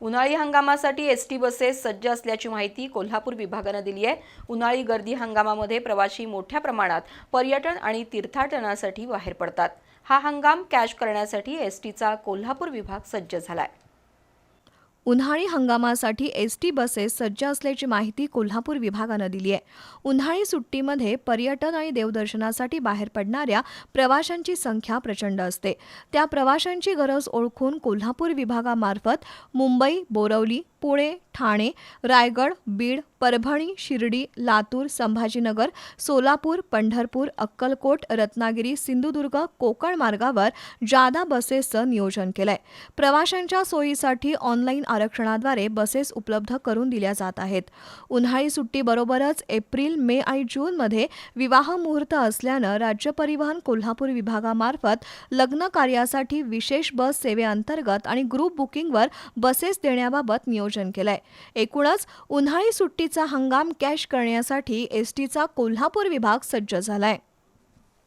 उन्हाळी हंगामासाठी S T buses सज्ज असल्याची माहिती कोल्हापूर विभागानं दिली आहे. उन्हाळी गर्दी हंगामामध्ये प्रवासी मोठ्या प्रमाणात पर्यटन आणि तीर्थाटनासाठी बाहेर पडतात. हा हंगाम कॅश करण्यासाठी एस टीचा कोल्हापूर विभाग सज्ज झाला आहे उन्हाळी हंगामासाठी एस टी बसेस सज्ज असल्याची माहिती कोल्हापूर विभागानं दिली आहे. उन्हाळी सुट्टीमध्ये पर्यटन आणि देवदर्शनासाठी बाहेर पडणाऱ्या प्रवाशांची संख्या प्रचंड असते. त्या प्रवाशांची गरज ओळखून कोल्हापूर विभागामार्फत मुंबई बोरवली पुणे ठाणे रायगड बीड परभणी शिर्डी लातूर संभाजीनगर सोलापूर पंढरपूर अक्कलकोट रत्नागिरी सिंधुदुर्ग कोकण मार्गावर जादा बसेसचं नियोजन केलंय. प्रवाशांच्या सोयीसाठी ऑनलाईन आरक्षणाद्वारे बसेस उपलब्ध करून दिल्या जात आहेत. उन्हाळी सुट्टीबरोबरच एप्रिल मे आणि जूनमध्ये विवाह मुहूर्त असल्यानं राज्य परिवहन कोल्हापूर विभागामार्फत लग्न कार्यासाठी विशेष बस सेवेअंतर्गत आणि ग्रुप बुकिंगवर बसेस देण्याबाबत नियोजन केलंय. एकूणच उन्हाळी सुट्टीचा हंगाम कॅश करण्यासाठी एस टीचा कोल्हापूर विभाग सज्ज झालाय.